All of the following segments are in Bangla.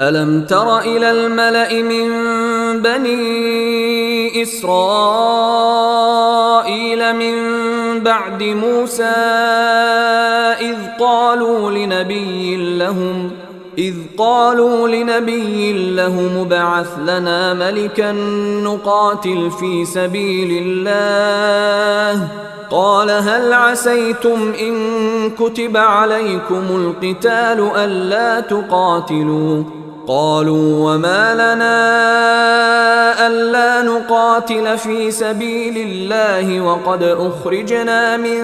ألم تر إلى الملأ من بني إسرائيل من بعد موسى إذ قالوا لنبي لهم إذ قالوا لنبي له مبعث لنا ملكا نقاتل في سبيل الله. قال هل عسيتم إن كتب عليكم القتال ألا تقاتلوا؟ قالوا وما لنا ألا نقاتل في سبيل الله وقد أخرجنا من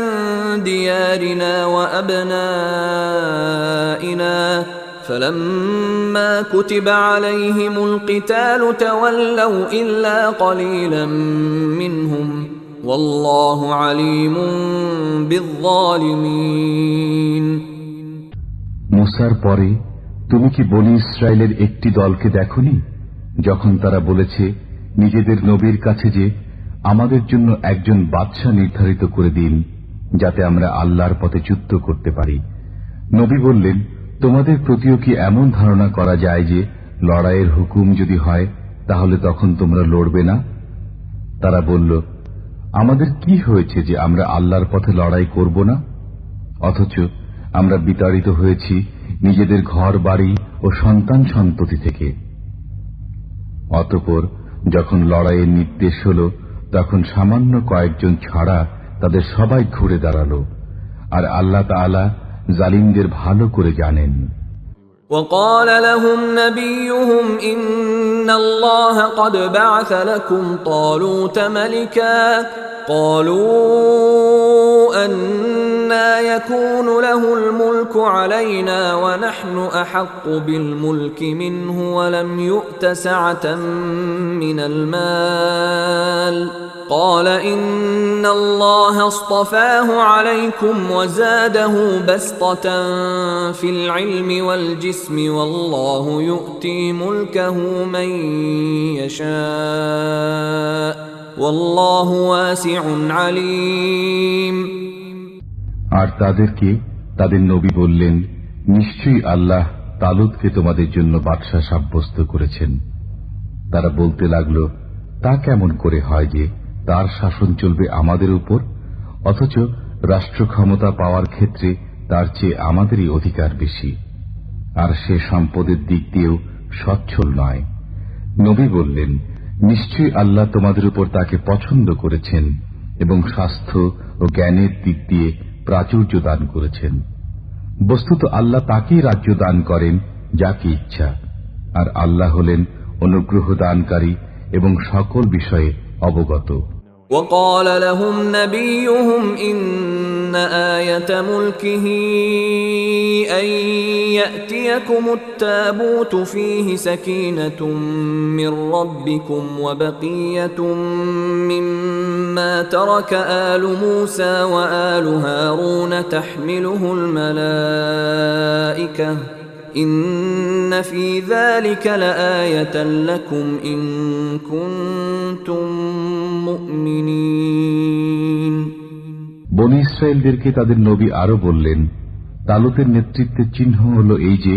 ديارنا وأبنائنا. فلما كتب عليهم القتال تولوا إلا قليلا منهم. والله عليم بالظالمين. مصر بوري তুমি কি বনি ইসরায়েলের একটি দলকে দেখনি? যখন তারা বলেছে, নিজেদের নবীর কাছে যে, আমাদের জন্য একজন বাদশাহ নির্ধারিত করে দিন, যাতে আমরা আল্লাহর পথে যুদ্ধ করতে পারি। নবী বললেন, তোমাদের প্রতিও কি এমন ধারণা করা যায় যে, লড়াইয়ের হুকুম যদি হয়, তাহলে তখন তোমরা লড়বে না? তারা বলল, আমাদের কি হয়েছে যে আমরা আল্লাহর পথে লড়াই করব না? অথচ আমরা বিতাড়িত হয়েছি নিজেদের ঘর বাড়ি ও সন্তান সন্ততি থেকে অতপর যখন লড়াইয়ের নির্দেশ হল তখন সামান্য কয়েকজন ছাড়া তাদের সবাই ঘুরে দাঁড়ালো আর আল্লাহ তাআলা জালিমদের ভালো করে জানেন وقال لهم نبيهم إن الله قد بعث لكم طالوت ملكا قالوا أنا يكون له الملك علينا ونحن أحق بالملك منه ولم يؤت سعة من المال. قال إن الله اصطفاه عليكم وزاده بسطة في العلم والجسم والله يؤتي ملكه من يشاء والله واسع عليم. আর তাদেরকে তাদের নবী বললেন, নিশ্চয়ই আল্লাহ তালুদকে তোমাদের জন্য বাদশাহ সাব্যস্ত করেছেন। তারা বলতে লাগল, তা কেমন করে হয় যে তার শাসন চলবে আমাদের উপর? অথচ রাষ্ট্র ক্ষমতা পাওয়ার ক্ষেত্রে তার চেয়ে আমাদেরই অধিকার বেশি। আর সে সম্পদের দিক দিয়েও সচ্ছল নয়। নবী বললেন, নিশ্চয়ই আল্লাহ তোমাদের উপর তাকে পছন্দ করেছেন এবং স্বাস্থ্য ও জ্ঞানের দিক দিয়ে প্রাচুর্য দান করেছেন বস্তুত আল্লাহ তাকেই রাজ্য দান করেন যাকে ইচ্ছা আর আল্লাহ হলেন অনুগ্রহ দানকারী এবং সকল বিষয়ে অবগত وقال لهم نبيهم إن آية ملكه أن يأتيكم التابوت فيه سكينة من ربكم وبقية مما ترك آل موسى وآل هارون تحمله الملائكة إن في ذلك لآية لكم إن كنتم مؤمنين বনি ইসরায়েলদেরকে তাদের নবী আরো বললেন তালুতের নেতৃত্বের চিহ্ন হল এই যে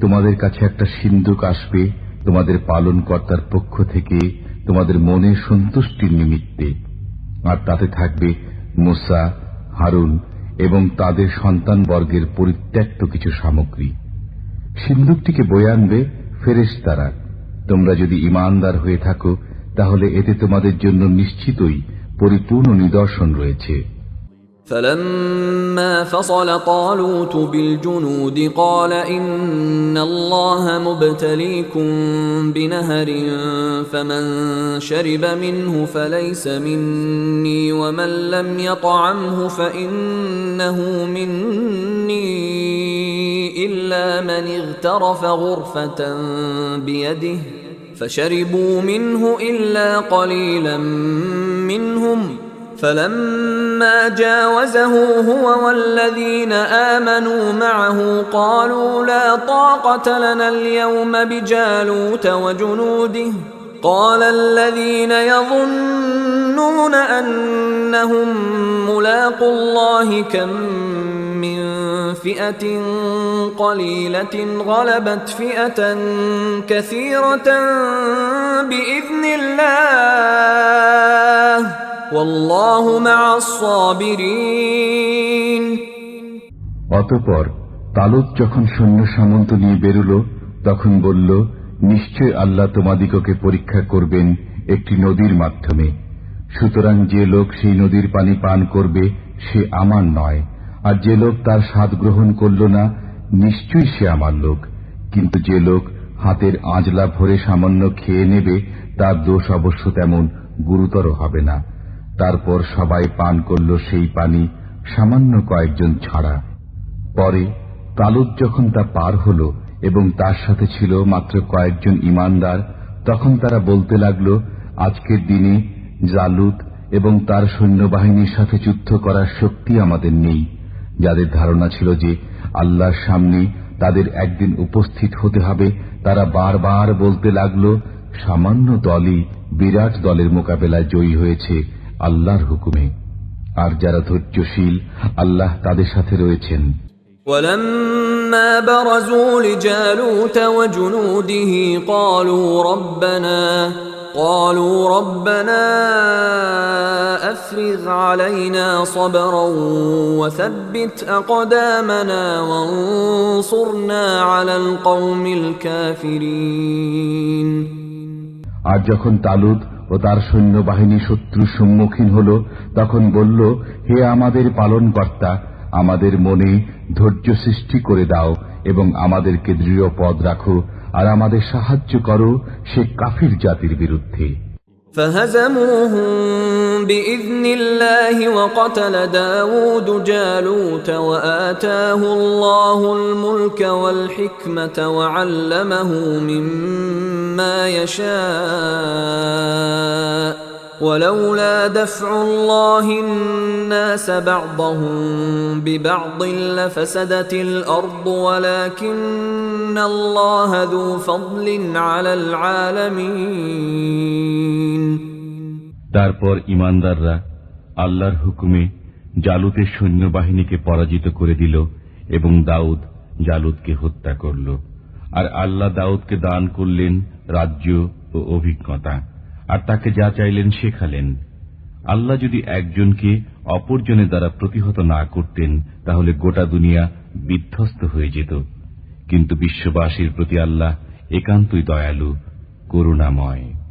তোমাদের কাছে একটা সিন্ধুক আসবে তোমাদের পালন কর্তার পক্ষ থেকে তোমাদের মনে সন্তুষ্টির নিমিত্তে আর তাতে থাকবে মুসা, হারুন এবং তাদের সন্তান বর্গের পরিত্যক্ত কিছু সামগ্রী। সিন্ধুকটিকে বয়ে আনবে ফেরেশ তারা তোমরা যদি ইমানদার হয়ে থাকো, তাহলে এতে তোমাদের জন্য নিশ্চিতই পরিপূর্ণ নিদর্শন রয়েছে। فلما فصل طالوت بالجنود قال إن الله مبتليكم بنهر فمن شرب منه فليس مني ومن لم يطعمه فإنه مني إلا من اغترف غرفة بيده فشربوا منه إلا قليلا منهم فلما جاوزه هو والذين آمنوا معه قالوا لا طاقة لنا اليوم بجالوت وجنوده. قال الذين يظنون أنهم ملاقوا الله كم من فئة قليلة غلبت فئة كثيرة بإذن الله. অতপর তালুত যখন সৈন্য সামন্ত নিয়ে বেরুল, তখন বলল, নিশ্চয় আল্লাহ তোমাদিগকে পরীক্ষা করবেন একটি নদীর মাধ্যমে। সুতরাং যে লোক সেই নদীর পানি পান করবে, সে আমার নয়। আর যে লোক তার স্বাদ গ্রহণ করল না, নিশ্চয়ই সে আমার লোক। কিন্তু যে লোক হাতের আঁজলা ভরে সামান্য খেয়ে নেবে, তার দোষ অবশ্য তেমন গুরুতর হবে না। তারপর সবাই পান করল সেই পানি, সামান্য কয়েকজন ছাড়া। পরে তালুদ যখন তা পার হল এবং তার সাথে ছিল মাত্র কয়েকজন ইমানদার, তখন তারা বলতে লাগল, আজকের দিনে জালুদ এবং তার সৈন্যবাহিনীর সাথে যুদ্ধ করার শক্তি আমাদের নেই। যাদের ধারণা ছিল যে আল্লাহর সামনে তাদের একদিন উপস্থিত হতে হবে, তারা বারবার বলতে লাগল, সামান্য দলই বিরাট দলের মোকাবেলায় জয়ী হয়েছে। আল্লাহর হুকুমে আর যারা ধৈর্যশীল আল্লাহ তাদের সাথে রয়েছেন ولما برزوا لجالوت وجنوده قالوا ربنا قالوا ربنا افرغ علينا صبرا وثبت اقدامنا وانصرنا على القوم الكافرين আর যখন তালুদ ও তার সৈন্যবাহিনী শত্রুর সম্মুখীন হল, তখন বলল, হে আমাদের পালনকর্তা, আমাদের মনে ধৈর্য সৃষ্টি করে দাও এবং আমাদেরকে দৃঢ় পদ রাখো, আর আমাদের সাহায্য করো সে কাফির জাতির বিরুদ্ধে। فهزموهم بإذن الله وقتل داود جالوت وآتاه الله الملك والحكمة وعلمه مما يشاء. ولولا دفع الله الناس بعضهم ببعض لفسدت الأرض ولكن الله ذو فضل على العالمين তারপর ইমানদাররা আল্লাহর হুকুমে জালুতের সৈন্যবাহিনীকে পরাজিত করে দিল এবং দাউদ জালুদকে হত্যা করল আর আল্লাহ দাউদকে দান করলেন রাজ্য ও অভিজ্ঞতা আর তাকে যা চাইলেন শেখালেন আল্লাহ যদি একজনকে অপরজনের দ্বারা প্রতিহত না করতেন, তাহলে গোটা দুনিয়া বিধ্বস্ত হয়ে যেত। কিন্তু বিশ্ববাসীর প্রতি আল্লাহ একান্তই দয়ালু, করুণাময়।